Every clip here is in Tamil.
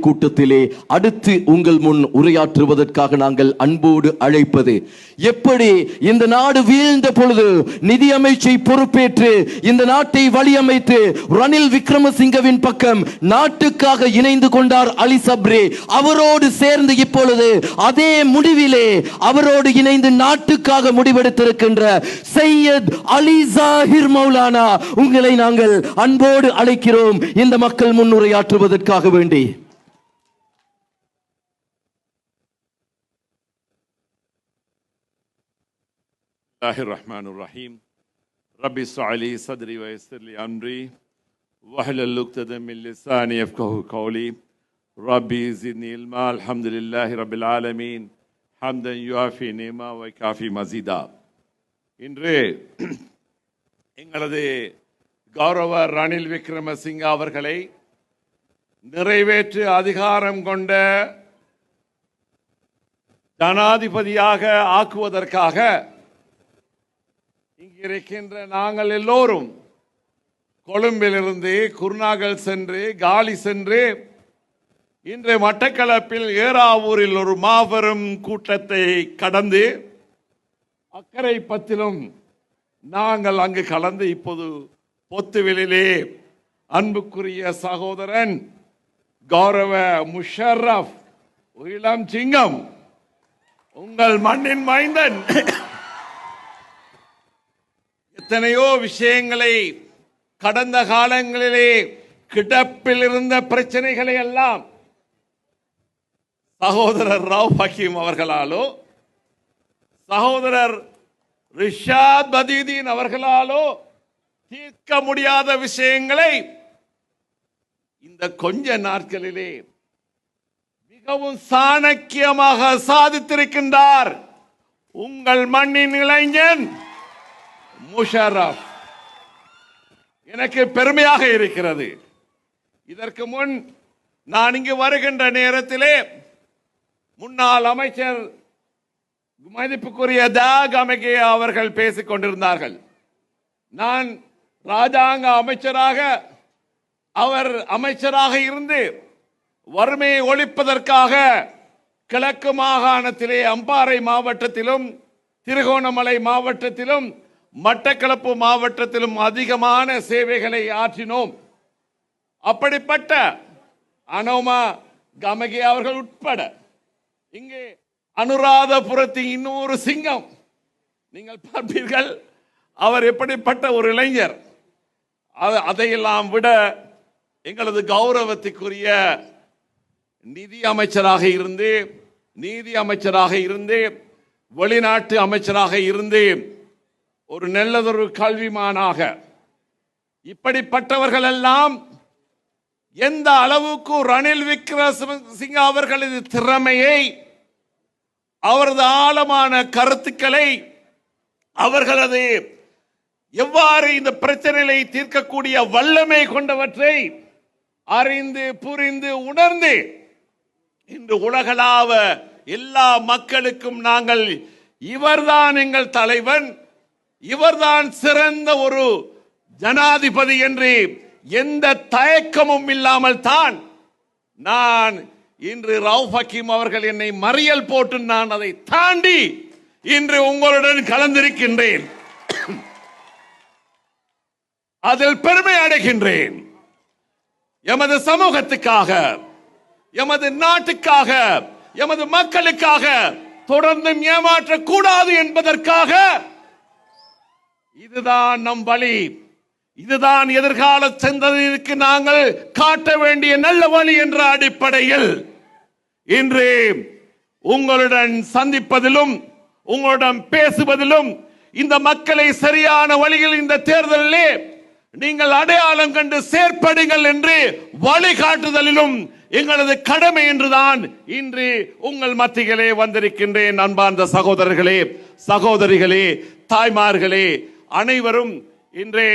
கூட்டத்திலே அடுத்து உங்கள் முன் உரையாற்றுவதற்காக நாங்கள் அன்போடு அழைப்பது. எப்படி இந்த நாடு வீழ்ந்த பொழுது நிதி அமைச்சை பொறுப்பேற்று இந்த நாட்டை வழியமைத்து ரணில் விக்ரமசிங்கவின் பக்கம் நாட்டுக்காக இணைந்து கொண்டார் அலி சப்ரி அவரோடு சேர்ந்து இப்பொழுது அதே முடிவிலே அவரோடு இணைந்து நாட்டுக்காக முடிவெடுத்திருக்கின்ற சையத் அலி ஜாஹிர் மௌலானா உங்களை நாங்கள் அன்போடு அழைக்கிறோம். இந்த மக்கள் முன்னுரையாற்றுவதற்காக வேண்டி. الله الرحمن الرحيم ربي اشرح لي صدري ويسر لي امري واحلل عقدة من لساني يفقهوا قولي ربي زدني علما الحمد لله رب العالمين حمدا يوافي نعما ويكافي مزيدا இன்று எங்களது கௌரவ ரணில் விக்ரமசிங்க அவர்களை நிறைவேற்று அதிகாரம் கொண்ட ஜனாதிபதியாக ஆக்குவதற்காக இங்கு இருக்கின்ற நாங்கள் எல்லோரும் கொழும்பிலிருந்து குருநாகல் சென்று காலி சென்று இன்று மட்டக்களப்பில் ஏறாவூரில் ஒரு மாபெரும் கூட்டத்தை கடந்து அக்கரை பத்திலும் நாங்கள் அங்கு கலந்து இப்போது பொத்துவிலே அன்புக்குரிய சகோதரன் கௌரவ முஷரப் இளம் சிங்கம் உங்கள் மண்ணின் மைந்தன். எத்தனையோ விஷயங்களை கடந்த காலங்களிலே கிடப்பில் இருந்த பிரச்சனைகளை எல்லாம் சகோதரர் ராவ் ஹக்கீம் அவர்களாலோ சகோதரர் ரிஷாத் பதீதீன் அவர்களாலோ தீர்க்க முடியாத விஷயங்களை இந்த கொஞ்ச நாட்களிலே மிகவும் சாணக்கியமாக சாதித்திருக்கின்றார். உங்கள் மண்ணின் இளைஞன் முஷரப் எனக்கு பெருமையாக இருக்கிறது. இதற்கு முன் நான் இங்கு வருகின்ற நேரத்திலே முன்னாள் அமைச்சர் மதிப்புக்குரிய தியாக அமைக்கே அவர்கள் பேசிக் கொண்டிருந்தார்கள். நான் ராஜாங்க அமைச்சராக அவர் அமைச்சராக இருந்து வறுமையை ஒழிப்பதற்காக கிழக்கு மாகாணத்திலே அம்பாறை மாவட்டத்திலும் திருகோணமலை மாவட்டத்திலும் மட்டக்களப்பு மாவட்டத்திலும் அதிகமான சேவைகளை ஆற்றினோம். அப்படிப்பட்ட அனோமா கமகி அவர்கள் உட்பட இங்கே அனுராதபுரத்தின் இன்னொரு சிங்கம். நீங்கள் பார்ப்பீர்கள் அவர் எப்படிப்பட்ட ஒரு இளைஞர். அதையெல்லாம் விட எங்களது கௌரவத்துக்குரிய நிதி அமைச்சராக இருந்து நீதி அமைச்சராக இருந்து வெளிநாட்டு அமைச்சராக இருந்து ஒரு நல்லதொரு கல்விமானாக. இப்படிப்பட்டவர்கள் எல்லாம் எந்த அளவுக்கு ரணில் விக்ரமசிங்க அவர்களது திறமையை அவரது ஆழமான கருத்துக்களை அவர்களது எவ்வாறு இந்த பிரச்சனைகளை தீர்க்கக்கூடிய வல்லமை கொண்டவற்றை அறிந்து புரிந்து உணர்ந்து இன்று உலகளாவ எல்லா மக்களுக்கும் நாங்கள் இவர்தான் எங்கள் தலைவன். இவர்தான் சிறந்த ஒரு ஜனாதிபதி என்று எந்த தயக்கமும் இல்லாமல் தான் நான் இன்று ரவுஃப் ஹக்கீம் அவர்கள் என்னை மறியல் போட்டு நான் அதை தாண்டி இன்று உங்களுடன் கலந்திருக்கின்றேன். அதில் பெருமை அடைகின்றேன். எமது சமூகத்துக்காக எமது நாட்டுக்காக எமது மக்களுக்காக தொடர்ந்தும் ஏமாற்றக்கூடாது என்பதற்காக இதுதான் நம் வழி. இதுதான் எதிர்கால சந்ததிக்கு நாங்கள் காட்ட வேண்டிய நல்ல வழி என்ற அடிப்படையில் இன்று உங்களுடன் சந்திப்பதிலும் உங்களுடன் பேசுவதிலும் இந்த மக்களை சரியான வழியில் இந்த தேர்தலிலே நீங்கள் அடையாளம் கண்டு சேர்ப்படுங்கள் என்று வழிகாட்டுதலிலும் எங்களது கடமை என்றுதான் இன்று உங்கள் மத்தியிலே வந்திருக்கின்றேன் அன்பார்ந்த சகோதரர்களே சகோதரிகளே தாய்மார்களே. அனைவரும் இன்றே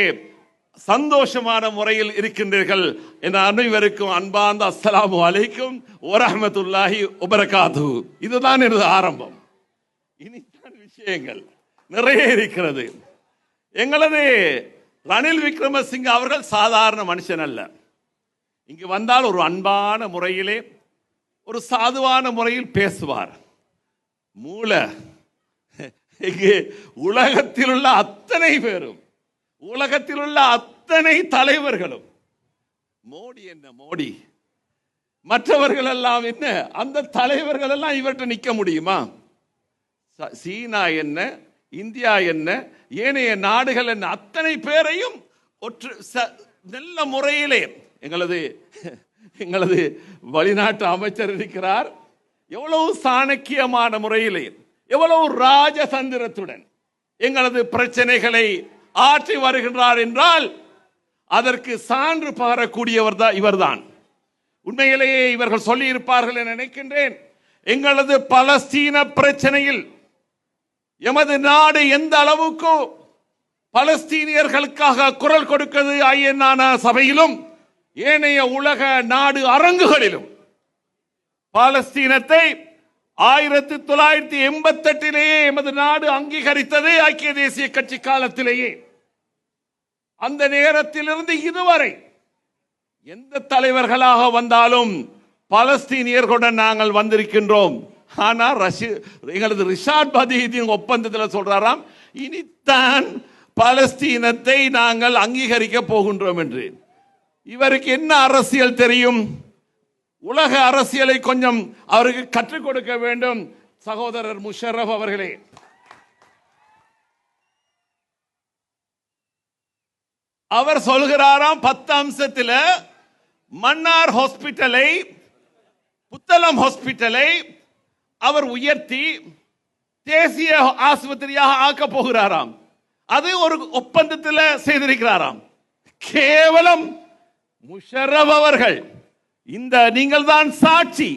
சந்தோஷமான முறையில் இருக்கின்றீர்கள் என் அனைவருக்கும் அன்பார்ந்த அஸ்ஸலாமு அலைக்கும் ஒரஹமத்துல்லாஹி உபரகாது இதுதான் எனது ஆரம்பம். இனிதான் விஷயங்கள் நிறைய இருக்கிறது. எங்களது ரணில் விக்ரமசிங்க அவர்கள் சாதாரண மனுஷன் அல்ல. இங்கு வந்தால் ஒரு அன்பான முறையிலே ஒரு சாதுவான முறையில் பேசுவார். மூளை இங்கு உலகத்தில் உள்ள அத்தனை பேரும் உலகத்தில் உள்ள அத்தனை தலைவர்களும் மோடி என்ன மோடி? மற்றவர்கள் எல்லாம் என்ன? அந்த தலைவர்கள் எல்லாம் இவர்கிட்ட நிற்க முடியுமா? ச- சீனா என்ன? இந்தியா என்ன? ஏனைய நாடுகள் என்ன? அத்தனை பேரையும் ஒற்று ச- நல்ல முறையிலே எங்களது எங்களது வெளிநாட்டு அமைச்சர் இருக்கிறார். எவ்வளவு சாணக்கியமான முறையிலே எவ்வளவு ராஜதந்திரத்துடன் எங்களது பிரச்சனைகளை ஆற்றி வருகின்றார் என்றால் அதற்கு சான்று பகரக்கூடியவர் தான் இவர்தான். உண்மையிலேயே இவர்கள் சொல்லியிருப்பார்கள் என நினைக்கின்றேன். எங்களது பலஸ்தீன பிரச்சனையில் எமது நாடு எந்த அளவுக்கு பலஸ்தீனியர்களுக்காக குரல் கொடுக்கிறது ஐயனான சபையிலும் ஏனைய உலக நாடு அரங்குகளிலும் பாலஸ்தீனத்தை ஆயிரத்தி தொள்ளாயிரத்தி எண்பத்தி எட்டிலேயே எமது நாடு அங்கீகரித்ததே ஐக்கிய தேசிய கட்சி காலத்திலேயே. அந்த நேரத்திலிருந்து இதுவரை எந்த தலைவர்களாக வந்தாலும் பலஸ்தீனியர்களுடன் நாங்கள் வந்திருக்கின்றோம். ஆனால் ரஷ்ய எங்களது ரிஷாட் பதீதின் ஒப்பந்தத்தில் சொல்றாராம் இனித்தான் பலஸ்தீனத்தை நாங்கள் அங்கீகரிக்க போகின்றோம் என்று. இவருக்கு என்ன அரசியல் தெரியும்? உலக அரசியலை கொஞ்சம் அவருக்கு கற்றுக் கொடுக்க வேண்டும். சகோதரர் முஷரப் அவர்களே. அவர் சொல்கிறாராம் பத்து அம்சத்தில் மன்னார் ஹாஸ்பிட்டலை புத்தளம் ஹாஸ்பிட்டலை அவர் உயர்த்தி தேசிய ஆஸ்பத்திரியாக ஆக்க போகிறாராம். அது ஒரு ஒப்பந்தத்தில் செய்திருக்கிறாராம். கேவலம் முஷரப் அவர்கள். இந்த நீங்கள் தான் சாட்சி.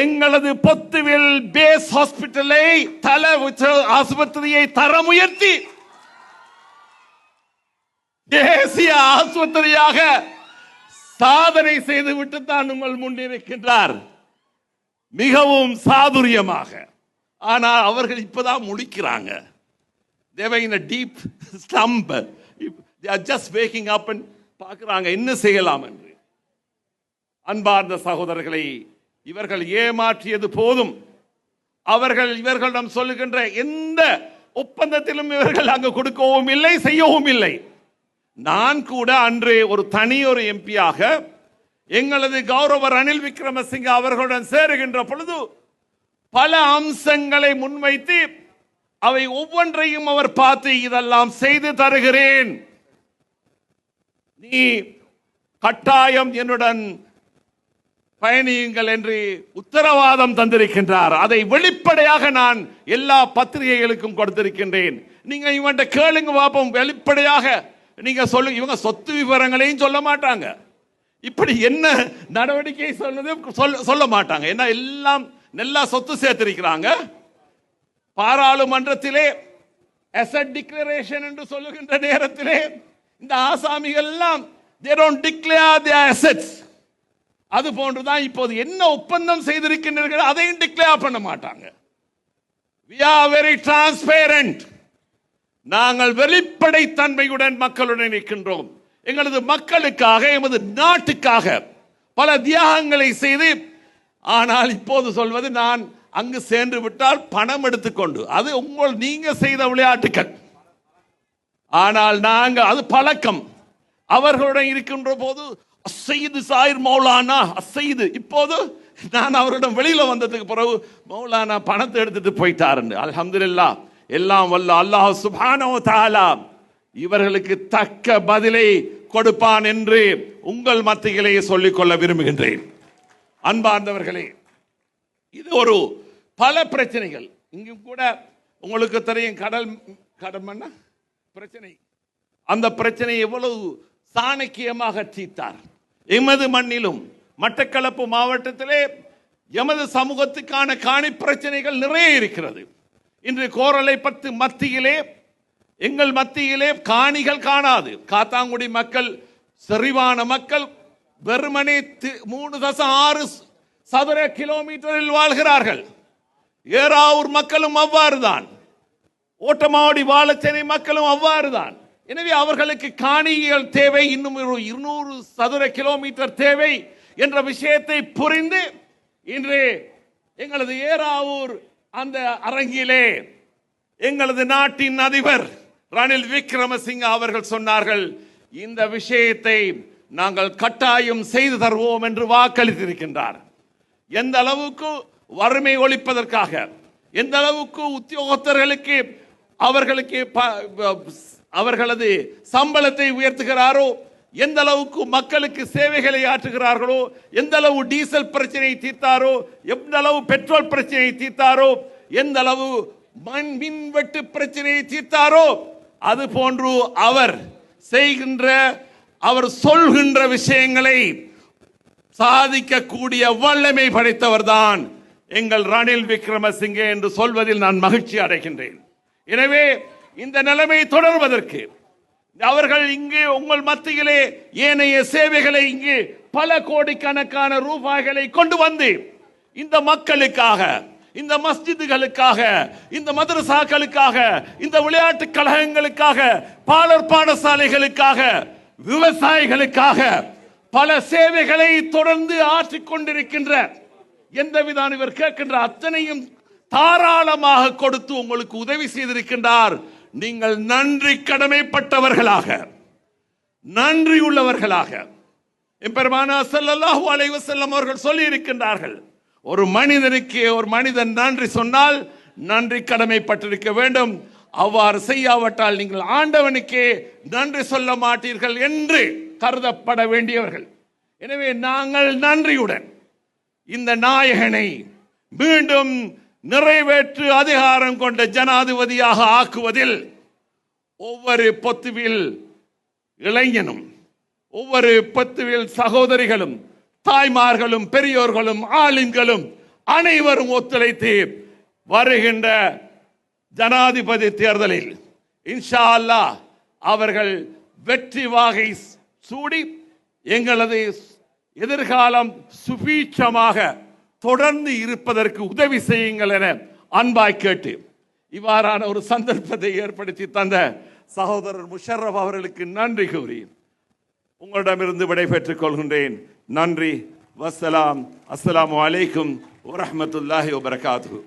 எங்களது பொத்துவில் பேஸ் ஹாஸ்பிட்டலை தல ஆஸ்பத்திரியை தரம் உயர்த்தி தேசிய ஆஸ்பத்திரியாக சாதனை செய்துவிட்டு தான் உங்கள் முன்னிருக்கின்றார் மிகவும் சாதுரியமாக. ஆனால் அவர்கள் இப்பதான் முடிக்கிறாங்க. தேவை in deep deep slump. They are பார்க்குறாங்க என்ன செய்யலாம்? என்று. அன்பார்ந்த சகோதரர்களை இவர்கள் ஏமாற்றியது போதும். அவர்கள் இவர்களிடம் சொல்லுகின்ற எந்த ஒப்பந்தத்திலும் இவர்கள் அங்கு கொடுக்கவும் இல்லை செய்யவும் இல்லை. நான் கூட அன்று ஒரு தனி ஒரு எம்பியாக எங்களது கௌரவர் ரணில் விக்ரமசிங்க அவர்களுடன் சேருகின்ற பொழுது பல அம்சங்களை முன்வைத்து அவை ஒவ்வொன்றையும் அவர் பார்த்து இதெல்லாம் செய்து தருகிறேன். நீ கட்டாயம் என்னுடன் பயணியுங்கள் என்று உத்தரவாதம் தந்திருக்கின்றார். அதை வெளிப்படையாக நான் எல்லா பத்திரிகைகளுக்கும் கொடுத்திருக்கின்றேன். நீங்க இவன்ட்ட கேளுங்க பார்ப்போம் வெளிப்படையாக நீங்க சொல்லு இவங்க சொத்து விவரங்களையும் சொல்ல மாட்டாங்க. இப்படி என்ன நடவடிக்கை சொன்னது சொல்ல சொல்ல மாட்டாங்க. ஏன்னா எல்லாம் நல்லா சொத்து சேர்த்திருக்கிறாங்க. பாராளுமன்றத்திலே அசட் டிக்ளரேஷன் என்று சொல்லுகின்ற நேரத்திலே இந்த ஆசாமிகள் எல்லாம் they don't declare the assets. அது போன்றுதான் இப்போது என்ன ஒப்பந்தம் செய்திருக்கின்றீர்கள்? அதையும் டிக்ளேர் பண்ண மாட்டாங்க. வி ஆர் வெரி டிரான்ஸ்பேரண்ட் நாங்கள் வெளிப்படைத்தன்மையுடன் மக்களுடன் இருக்கின்றோம். எங்களது மக்களுக்காக எமது நாட்டுக்காக பல தியாகங்களை செய்து ஆனால் இப்போது சொல்வது நான் அங்கு சென்று விட்டால் பணம் எடுத்துக்கொண்டு அது உங்கள் நீங்க செய்த விளையாட்டுக்கள். ஆனால் நாங்கள் அது பழக்கம். அவர்களுடன் இருக்கின்ற போது அசைது சாயிர் மௌலானா அசைது இப்போது நான் அவரிடம் வெளியில வந்ததுக்கு பிறகு மௌலானா பணத்தை எடுத்துட்டு போயிட்டாருன்னு. அல்ஹம்துலில்லாஹ் எல்லாம் வல்ல அல்லாஹ் சுபானோ தாலா இவர்களுக்கு தக்க பதிலை கொடுப்பான் என்று உங்கள் மத்தியிலேயே சொல்லிக்கொள்ள விரும்புகின்றேன். அன்பார்ந்தவர்களே இது ஒரு பல பிரச்சனைகள். இங்கும் கூட உங்களுக்கு தெரியும் கடல் கடல் பிரச்சனை. அந்த பிரச்சனை எவ்வளவு சாணக்கியமாக தீர்த்தார். எமது மண்ணிலும் மட்டக்களப்பு மாவட்டத்திலே எமது சமூகத்துக்கான காணி பிரச்சனைகள் நிறைய இருக்கிறது. இன்று கோரலை பத்து மத்தியிலே எங்கள் மத்தியிலே காணிகள் காணாது. காத்தாங்குடி மக்கள் செறிவான மக்கள் வெறுமனே தி- மூணு தசம் ஆறு சதுர கிலோமீட்டரில் வாழ்கிறார்கள். ஏறாவூர் மக்களும் அவ்வாறுதான். ஓட்டமாவடி வாழச்சேனை மக்களும் அவ்வாறுதான். எனவே அவர்களுக்கு காணிகள் தேவை இன்னும் ஒரு இருநூறு சதுர கிலோமீட்டர் தேவை என்ற விஷயத்தை புரிந்து இன்று எங்களது ஏராவூர் அந்த அரங்கிலே எங்களது நாட்டின் அதிபர் ரணில் விக்ரமசிங்க அவர்கள் சொன்னார்கள் இந்த விஷயத்தை நாங்கள் கட்டாயம் செய்து தருவோம் என்று வாக்களித்திருக்கின்றார். எந்த அளவுக்கு வறுமை ஒழிப்பதற்காக எந்த அளவுக்கு உத்தியோகத்தர்களுக்கு அவர்களுக்கு ப- அவர்களது சம்பளத்தை உயர்த்துகிறாரோ? எந்த அளவுக்கு மக்களுக்கு சேவைகளை ஆற்றுகிறார்களோ? எந்த அளவு டீசல் பிரச்சனையை தீர்த்தாரோ? எந்த அளவு பெட்ரோல் பிரச்சனையை தீர்த்தாரோ? எந்த அளவு மண் மின்வெட்டு பிரச்சனையை தீர்த்தாரோ? அது போன்று அவர் செய்கின்ற அவர் சொல்கின்ற விஷயங்களை சாதிக்கக்கூடிய வல்லமை படைத்தவர்தான் எங்கள் ரணில் விக்ரமசிங்கே என்று சொல்வதில் நான் மகிழ்ச்சி அடைகின்றேன். எனவே இந்த நிலைமை தொடர்வதற்கு அவர்கள் இங்கே உங்கள் மத்தியிலே ஏனைய சேவைகளை இங்கு பல கோடிக்கணக்கான ரூபாய்களை கொண்டு வந்து இந்த மக்களுக்காக இந்த மஸ்ஜிதுகளுக்காக இந்த மதரசாக்களுக்காக இந்த விளையாட்டு கழகங்களுக்காக பாலர் பாடசாலைகளுக்காக விவசாயிகளுக்காக பல சேவைகளை தொடர்ந்து ஆற்றிக் கொண்டிருக்கின்ற எந்தவிதான் இவர் கேட்கின்ற அத்தனையும் தாராளமாக கொடுத்து உங்களுக்கு உதவி செய்திருக்கின்றார் நீங்கள் நன்றி கடமைப்பட்டவர்களாக நன்றி உள்ளவர்களாக. எம்பெருமானா ஸல்லல்லாஹு அலைஹி வஸல்லம் அவர்கள் சொல்லி இருக்கின்றார்கள் ஒரு மனிதனுக்கு ஒரு மனிதன் நன்றி சொன்னால் நன்றி கடமைப்பட்டிருக்க வேண்டும். அவ்வாறு செய்யாவிட்டால் நீங்கள் ஆண்டவனுக்கே நன்றி சொல்ல மாட்டீர்கள் என்று கருதப்பட வேண்டியவர்கள். எனவே நாங்கள் நன்றியுடன் இந்த நாயகனை மீண்டும் நிறைவேற்று அதிகாரம் கொண்ட ஜனாதிபதியாக ஆக்குவதில் ஒவ்வொரு பொத்துவில் இளைஞனும் ஒவ்வொரு பத்துவில் சகோதரிகளும் தாய்மார்களும் பெரியோர்களும் ஆளுங்களும் அனைவரும் ஒத்துழைத்து வருகின்ற ஜனாதிபதி தேர்தலில் இன்ஷா அல்லா அவர்கள் வெற்றி வாகை சூடி எங்களது எதிர்காலம் சுபீட்சமாக தொடர்ந்து இருப்பதற்கு உதவி செய்யுங்கள் என அன்பாய் கேட்டு இவ்வாறான ஒரு சந்தர்ப்பத்தை ஏற்படுத்தி தந்த சகோதரர் முஷரப் அவர்களுக்கு நன்றி கூறி உங்களிடமிருந்து விடைபெற்றுக் கொள்கின்றேன். நன்றி. வசலாம் அஸ்லாம் அலைக்கும் வரமத்துல்லாஹி வபரகாத்து